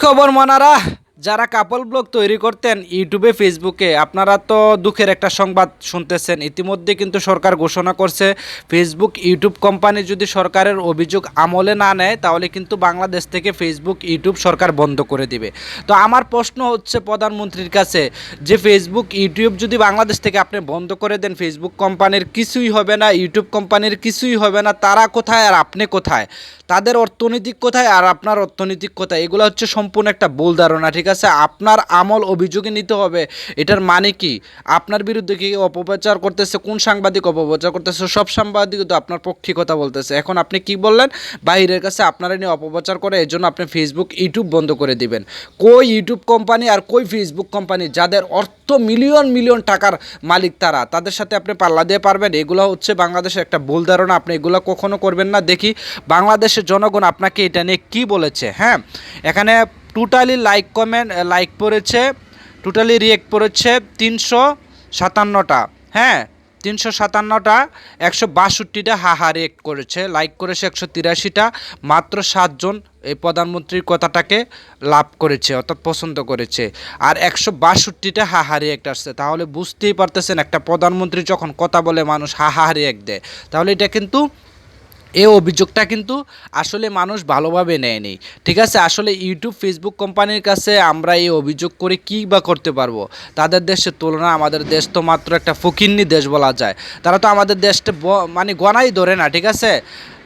খবর মনারা। যারা কাপল ব্লগ তৈরি করতেন ইউটিউবে, ফেসবুকে, আপনারা তো দুঃখের একটা সংবাদ শুনতেছেন। ইতিমধ্যে কিন্তু সরকার ঘোষণা করছে, ফেসবুক, ইউটিউব কোম্পানি যদি সরকারের অভিযোগ আমলে না নেয়, তাহলে কিন্তু বাংলাদেশ থেকে ফেসবুক, ইউটিউব সরকার বন্ধ করে দিবে। তো আমার প্রশ্ন হচ্ছে প্রধানমন্ত্রীর কাছে, যে ফেসবুক, ইউটিউব যদি বাংলাদেশ থেকে আপনি বন্ধ করে দেন, ফেসবুক কোম্পানির কিছুই হবে না, ইউটিউব কোম্পানির কিছুই হবে না, তারা কোথায় আর আপনি কোথায়? তাদের অর্থনৈতিক কোথায় আর আপনার অর্থনৈতিক কোথায়? এগুলো হচ্ছে সম্পূর্ণ একটা ভুল ধারণা, ঠিক আছে, আপনার আমল অভিযোগে নিতে হবে। এটার মানে কি? আপনার বিরুদ্ধে কি অপপ্রচার করতেছে? কোন সাংবাদিক অপপ্রচার করতেছে? সব সাংবাদিক তো আপনার পক্ষে কথা বলতেছে। এখন আপনি কি বললেন? বাইরের কাছে আপনারা নিয়ে অপপ্রচার করে এই জন্য আপনি ফেসবুক ইউটিউব বন্ধ করে দিবেন। কই ইউটিউব কোম্পানি আর কই ফেসবুক কোম্পানি যাদের অর্থ মিলিয়ন মিলিয়ন টাকার মালিক তারা, তাদের সাথে আপনি পাল্লা দিয়ে পারবেন। এগুলো হচ্ছে বাংলাদেশের একটা ভুল ধারণা। আপনি এগুলো কখনো করবেন না। দেখি বাংলাদেশের জনগণ আপনাকে এটা নিয়ে কী বলেছে হ্যাঁ? এখানে টোটালি লাইক কমেন্ট লাইক পড়েছে টোটালি রিয়েক্ট পড়েছে, তিনশো সাতান্নটা। হ্যাঁ তিনশো সাতান্নটা, একশো বাষট্টিটা হা হা রিয়েক্ট করেছে লাইক করেছে একশো তিরাশিটা, মাত্র সাতজন এই প্রধানমন্ত্রীর কথাটাকে লাভ করেছে, অর্থাৎ পছন্দ করেছে। আর একশো বাষট্টিটা হা হা রিয়েক্ট আসছে। তাহলে বুঝতেই পারতেছেন, একটা প্রধানমন্ত্রী যখন কথা বলে, মানুষ হা হা রিয়েক্ট দেয়। তাহলে এটা কিন্তু এই অভিযোগটা কিন্তু আসলে মানুষ ভালোভাবে নেয়নি। ঠিক আছে? আসলে ইউটিউব, ফেসবুক কোম্পানির কাছে আমরা এই অভিযোগ করে কী বা করতে পারব? তাদের দেশের তুলনা আমাদের দেশ তো মাত্র একটা ফকিন্নি দেশ বলা যায়। তারা তো আমাদের দেশটা মানে গনাই ধরে না, ঠিক আছে?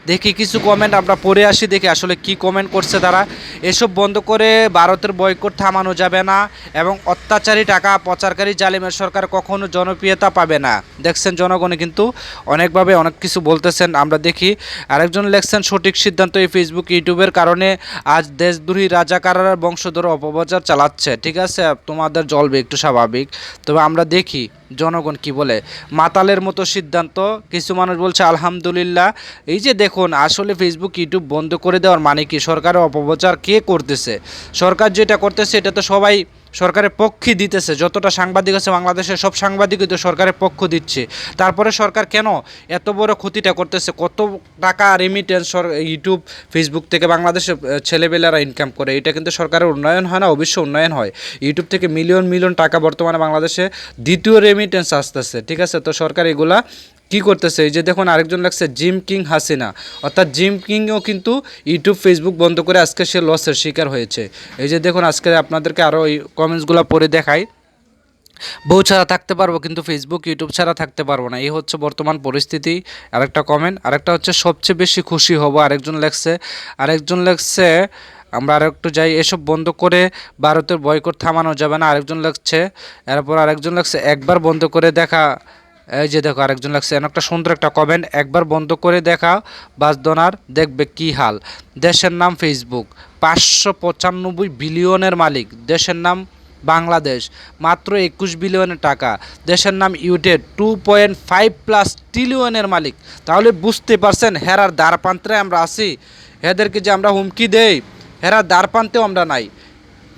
দেখি কিছু কমেন্ট আমরা পড়ে আসি, দেখি আসলে কি কমেন্ট করছে তারা। এসব বন্ধ করে ভারতের বয়কট থামানো যাবে না এবং অত্যাচারী টাকা প্রচারকারী জালিমের সরকার কখনো জনপ্রিয়তা পাবে না। দেখছেন জনগণে কিন্তু অনেকভাবে অনেক কিছু বলতেছেন, আমরা দেখি। আরেকজন লেখছেন, সঠিক সিদ্ধান্ত এই ফেসবুক ইউটিউবের কারণে আজ দেশদ্রোহী রাজাকাররা বংশধর অপপ্রচার চালাচ্ছে। ঠিক আছে, তোমাদের জলবে একটু স্বাভাবিক। তবে আমরা দেখি জনগণ কি বলে। মাতালের মতো সিদ্ধান্ত, কিছু মানুষ বলছে, আলহামদুলিল্লাহ। এই যে দেখুন, আসলে ফেসবুক ইউটিউব বন্ধ করে দেওয়ার মানে কি? সরকারের অপপ্রচার কে করতেছে? সরকার যেটা করতেছে, এটা তো সবাই সরকারের পক্ষে দিতেছে। যতটা সাংবাদিক আছে বাংলাদেশের সব সাংবাদিকই তো সরকারের পক্ষ দিচ্ছে। তারপরে সরকার কেন এত বড় ক্ষতিটা করতেছে? কত টাকা রেমিটেন্স ইউটিউব ফেসবুক থেকে বাংলাদেশের ছেলেবেলারা ইনকাম করে? এটা কিন্তু সরকারের উন্নয়ন হয় না, অবশ্য উন্নয়ন হয়। ইউটিউব থেকে মিলিয়ন মিলিয়ন টাকা বর্তমানে বাংলাদেশে দ্বিতীয় রেমিটেন্স আসতেছে। ঠিক আছে? তো সরকার এগুলা কি করতেছে? এই যে দেখুন, আরেকজন লাগছে জিম কিং হাসিনা। অর্থাৎ জিম কিংও কিন্তু ইউটিউব, ফেসবুক বন্ধ করে আজকে সে লসের শিকার হয়েছে। এই যে দেখুন, আজকে আপনাদেরকে আরও এই কমেন্টসগুলো পড়ে দেখাই। বউ ছাড়া থাকতে পারব কিন্তু ফেসবুক ইউটিউব ছাড়া থাকতে পারব না। এই হচ্ছে বর্তমান পরিস্থিতি। আরেকটা কমেন্ট আরেকটা হচ্ছে সবচেয়ে বেশি খুশি হব। আরেকজন লেখছে আরেকজন লেখছে, আমরা আর একটু যাই, এসব বন্ধ করে ভারতের বয়কট থামানো যাবে না। আরেকজন লাগছে এরপর আরেকজন লাগছে একবার বন্ধ করে দেখা। এই যে দেখো আরেকজন লাগছে এমন একটা সুন্দর একটা কমেন্ট একবার বন্ধ করে দেখা বাসদনার দেখবে কি হাল। দেশের নাম ফেসবুক পাঁচশো পঁচানব্বই বিলিয়নের মালিক, দেশের নাম বাংলাদেশ, মাত্র একুশ বিলিয়নের টাকা। দেশের নাম ইউটেড টু পয়েন্ট ফাইভ প্লাস ট্রিলিয়নের মালিক। তাহলে বুঝতে পারছেন, হেরার দ্বারপ্রান্তে আমরা আছি। এদেরকে যে আমরা হুমকি দেই, হেরার দ্বারপ্রান্তেও আমরা নাই।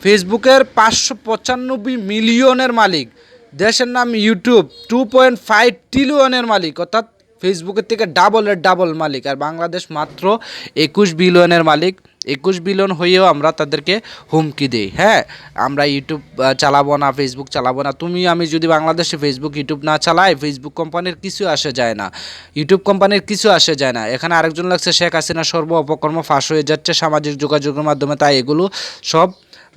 ফেসবুকের পাঁচশো পঁচানব্বই মিলিয়নের মালিক দেশের নাম ইউটিউব টু পয়েন্ট ফাইভ ট্রিলিয়নের মালিক, অর্থাৎ ফেসবুকের থেকে ডাবলের ডাবল মালিক, আর বাংলাদেশ মাত্র একুশ বিলিয়নের মালিক। একুশ বিলিয়ন হয়েও আমরা তাদেরকে হুমকি দিই। হ্যাঁ আমরা ইউটিউব চালাবো না ফেসবুক চালাবো না। তুমি, আমি যদি বাংলাদেশে ফেসবুক ইউটিউব না চালাই ফেসবুক কোম্পানির কিছু আসে যায় না। ইউটিউব কোম্পানির কিছু আসে যায় না। এখানে আরেকজন লাগছে, শেখ হাসিনা সর্ব অপকর্ম ফাঁস হয়ে যাচ্ছে সামাজিক যোগাযোগের মাধ্যমে, তাই এগুলো সব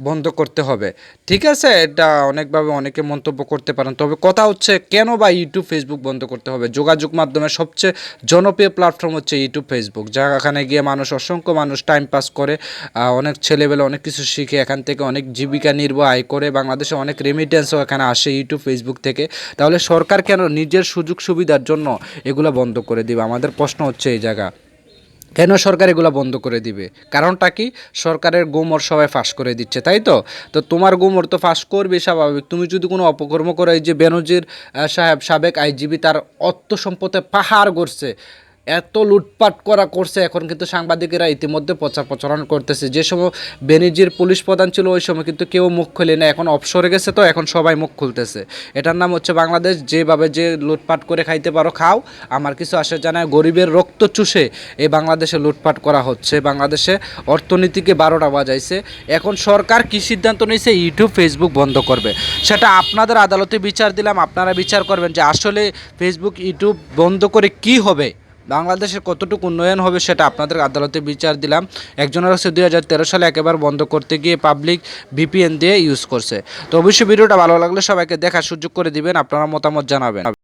বন্ধ করতে হবে। ঠিক আছে? এটা অনেকভাবে অনেকে মন্তব্য করতে পারেন। তবে কথা হচ্ছে, কেন বা ইউটিউব ফেসবুক বন্ধ করতে হবে? যোগাযোগ মাধ্যমে সবচেয়ে জনপ্রিয় প্ল্যাটফর্ম হচ্ছে ইউটিউব ফেসবুক যেখানে গিয়ে মানুষ, অসংখ্য মানুষ টাইম পাস করে অনেক ছেলেবেলে অনেক কিছু শিখে, এখান থেকে অনেক জীবিকা নির্বাহ আয় করে, বাংলাদেশে অনেক রেমিটেন্সও এখানে আসে ইউটিউব ফেসবুক থেকে। তাহলে সরকার কেন নিজের সুযোগ সুবিধার জন্য এগুলো বন্ধ করে দিবে? আমাদের প্রশ্ন হচ্ছে এই জায়গা। কেন সরকার এগুলো বন্ধ করে দিবে? কারণটা কি? সরকারের গোমর সবাই ফাঁস করে দিচ্ছে, তাই তো? তো তোমার গোমর তো ফাঁস করবে স্বাভাবিক। তুমি যদি কোনো অপকর্ম করো, এই যে বেনজির সাহেব, সাবেক আইজিবি তার অর্থ সম্পদে পাহাড় গড়ছে। এত লুটপাট করা করছে, এখন কিন্তু সাংবাদিকেরা ইতিমধ্যে প্রচার প্রচারণ করতেছে। যে সময় বেনিজির পুলিশ প্রধান ছিল, ওই সময় কিন্তু কেউ মুখ খুলে না এখন অবসরে গেছে তো, এখন সবাই মুখ খুলতেছে। এটার নাম হচ্ছে বাংলাদেশ, যেভাবে যে লুটপাট করে খাইতে পারো, খাও। আমার কিছু আসে জানায়, গরিবের রক্ত চুষে এই বাংলাদেশে লুটপাট করা হচ্ছে। বাংলাদেশে অর্থনীতিকে বারোটা বাজাইছে। এখন সরকার কি সিদ্ধান্ত নিয়েছে, ইউটিউব, ফেসবুক বন্ধ করবে। সেটা আপনাদের আদালতে বিচার দিলাম, আপনারা বিচার করবেন যে আসলে ফেসবুক, ইউটিউব বন্ধ করে কি হবে। বাংলাদেশের কতটুকু উন্নয়ন হবে সেটা আপনাদের আদালতে বিচার দিলাম। একজনের হচ্ছে দুই হাজার তেরো সালে একেবারে বন্ধ করতে গিয়ে পাবলিক ভিপিএন দিয়ে ইউজ করছে। তো অবশ্যই ভিডিওটা ভালো লাগলে সবাইকে দেখার সুযোগ করে দিবেন, আপনারা মতামত জানাবেন।